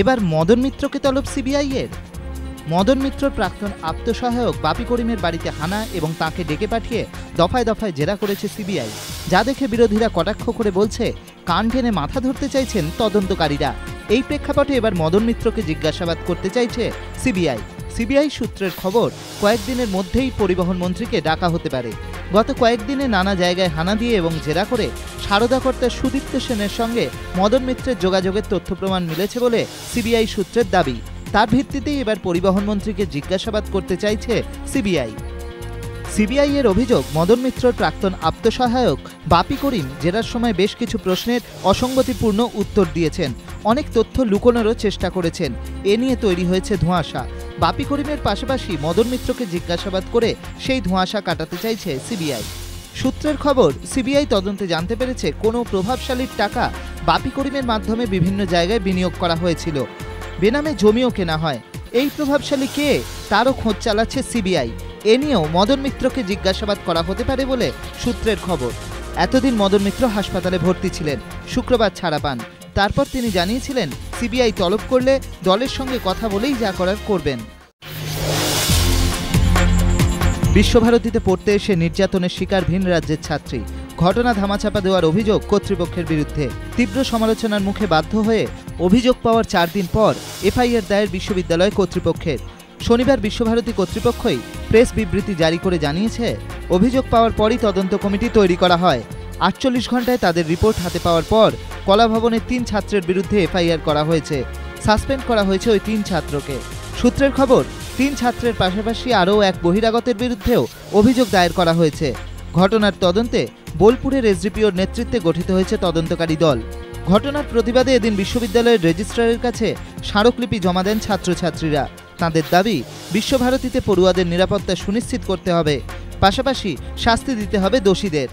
এবার মদন মিত্রকে তলব সিবিআই এর। মদন মিত্রর প্রাক্তন আত্মসহায়ক বাপি করিমের বাড়িতে হানা এবং তাকে ডেকে পাঠিয়ে দফায় দফায় জেরা করেছে সিবিআই যা দেখে বিরোধীরা কটাক্ষ করে বলছে, কান টেনে মাথা ধরতে চাইছেন তদন্তকারীরা। এই প্রেক্ষাপটে এবার মদন মিত্রকে জিজ্ঞাসাবাদ করতে চাইছে সিবিআই সিবিআই সূত্রের খবর, কয়েকদিনের মধ্যেই পরিবহন মন্ত্রীকে ডাকা হতে পারে। গত কয়েকদিনে নানা জায়গায় হানা দিয়ে এবং জেরা করে সারদাকর্তা সুদীপ্ত সেনের সঙ্গে মদন মিত্রের যোগাযোগের তথ্য প্রমাণ মিলেছে বলে সিবিআই সূত্রের দাবি। তার ভিত্তিতেই এবার পরিবহন মন্ত্রীকে জিজ্ঞাসাবাদ করতে চাইছে সিবিআই। সিবিআই এর অভিযোগ, মদন মিত্রর প্রাক্তন আত্মসহায়ক বাপি করিম জেরার সময় বেশ কিছু প্রশ্নের অসঙ্গতিপূর্ণ উত্তর দিয়েছেন। অনেক তথ্য লুকোনোরও চেষ্টা করেছেন। এ নিয়ে তৈরি হয়েছে ধোঁয়াশা। বাপি করিমের পাশাপাশি মদন মিত্রকে জিজ্ঞাসাবাদ করে সেই ধোঁয়াশা কাটাতে চাইছে সিবিআই। সূত্রের খবর, সিবিআই তদন্তে জানতে পেরেছে কোনো প্রভাবশালীর টাকা বাপি করিমের মাধ্যমে বিভিন্ন জায়গায় বিনিয়োগ করা হয়েছিল। বেনামে জমিও কেনা হয়। এই প্রভাবশালী কে? তারও খোঁজ চালাচ্ছে সিবিআই। এ নিয়েও মদন মিত্রকে জিজ্ঞাসাবাদ করা হতে পারে বলে সূত্রের খবর। এতদিন মদন মিত্র হাসপাতালে ভর্তি ছিলেন, শুক্রবার ছাড়া পান। তারপর তিনি জানিয়েছিলেন, সিবিআই তলব করলে দলের সঙ্গে কথা বলেই যা করার করবেন। বিশ্বভারতীতে পড়তে এসে নির্যাতনের শিকার ভিন রাজ্যের ছাত্রী। ঘটনা ধামাচাপা দেওয়ার অভিযোগ কর্তৃপক্ষের বিরুদ্ধে। তীব্র সমালোচনার মুখে বাধ্য হয়ে অভিযোগ পাওয়ার চার দিন পর এফআইআর দায়ের বিশ্ববিদ্যালয় কর্তৃপক্ষের। শনিবার বিশ্বভারতী কর্তৃপক্ষই প্রেস বিবৃতি জারি করে জানিয়েছে, অভিযোগ পাওয়ার পরই তদন্ত কমিটি তৈরি করা হয়। আটচল্লিশ ঘন্টায় তাদের রিপোর্ট হাতে পাওয়ার পর কলাভবনের তিন ছাত্রের বিরুদ্ধে এফআইআর করা হয়েছে। সাসপেন্ড করা হয়েছে ওই তিন ছাত্রকে। সূত্রের খবর তিন ছাত্রের পাশাপাশি আরও এক বহিরাগতের বিরুদ্ধেও অভিযোগ দায়ের করা হয়েছে। ঘটনার তদন্তে বোলপুরের এসডিপিওর নেতৃত্বে গঠিত হয়েছে তদন্তকারী দল। ঘটনার প্রতিবাদে এদিন বিশ্ববিদ্যালয়ের রেজিস্ট্রারের কাছে স্মারকলিপি জমা দেন ছাত্রছাত্রীরা। তাঁদের দাবি, বিশ্বভারতীতে পড়ুয়াদের নিরাপত্তা সুনিশ্চিত করতে হবে। পাশাপাশি শাস্তি দিতে হবে দোষীদের।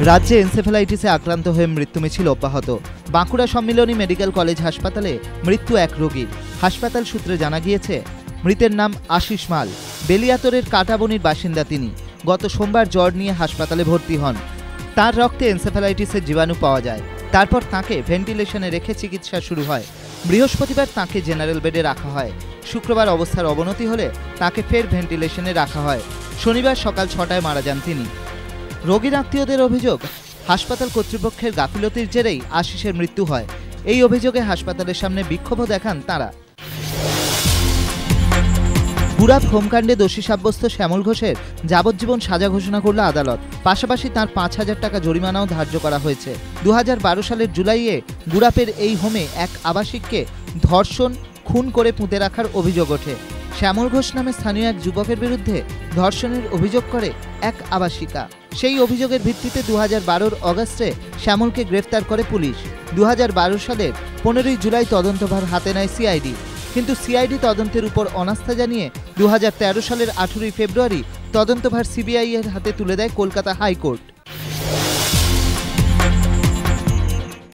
রাজ্যে এনসেফালাইটিসে আক্রান্ত হয়ে মৃত্যু মিছিল অব্যাহত। বাঁকুড়া সম্মিলনী মেডিকেল কলেজ হাসপাতালে মৃত্যু এক রোগীর হাসপাতাল সূত্রে জানা গিয়েছে, মৃতের নাম আশিস মাল। বেলিয়াতরের কাটাবনির বাসিন্দা তিনি। গত সোমবার জ্বর নিয়ে হাসপাতালে ভর্তি হন। তার রক্তে এনসেফালাইটিসের জীবাণু পাওয়া যায়। তারপর তাকে ভেন্টিলেশনে রেখে চিকিৎসা শুরু হয়। বৃহস্পতিবার তাকে জেনারেল বেডে রাখা হয়। শুক্রবার অবস্থার অবনতি হলে তাকে ফের ভেন্টিলেশনে রাখা হয়। শনিবার সকাল ছটায় মারা যান তিনি। রোগীর আত্মীয়দের অভিযোগ, হাসপাতাল কর্তৃপক্ষের গাফিলতির জেরেই আশিসের মৃত্যু হয়। এই অভিযোগে হাসপাতালের সামনে বিক্ষোভও দেখান তারা। বুরাক হোমকাণ্ডে দোষী সাব্যস্ত শ্যামল ঘোষের যাবজ্জীবন সাজা ঘোষণা করল আদালত। পাশাপাশি তার পাঁচ হাজার টাকা জরিমানাও ধার্য করা হয়েছে। দু হাজার বারো সালের জুলাইয়ে গুরাপের এই হোমে এক আবাসিককে ধর্ষণ, খুন করে পুঁতে রাখার অভিযোগ ওঠে। শ্যামল ঘোষ নামে স্থানীয় এক যুবকের বিরুদ্ধে ধর্ষণের অভিযোগ করে এক আবাসিকা। সেই অভিযোগের ভিত্তিতে দু হাজার বারোর অগস্টে শ্যামলকে গ্রেফতার করে পুলিশ। দু হাজার বারো সালের পনেরোই জুলাই তদন্তভার হাতে নেয় সিআইডি। কিন্তু সিআইডি তদন্তের উপর অনাস্থা জানিয়ে দু হাজার তেরো সালের আঠেরোই ফেব্রুয়ারি তদন্তভার সিবিআই এর হাতে তুলে দেয় কলকাতা হাইকোর্ট।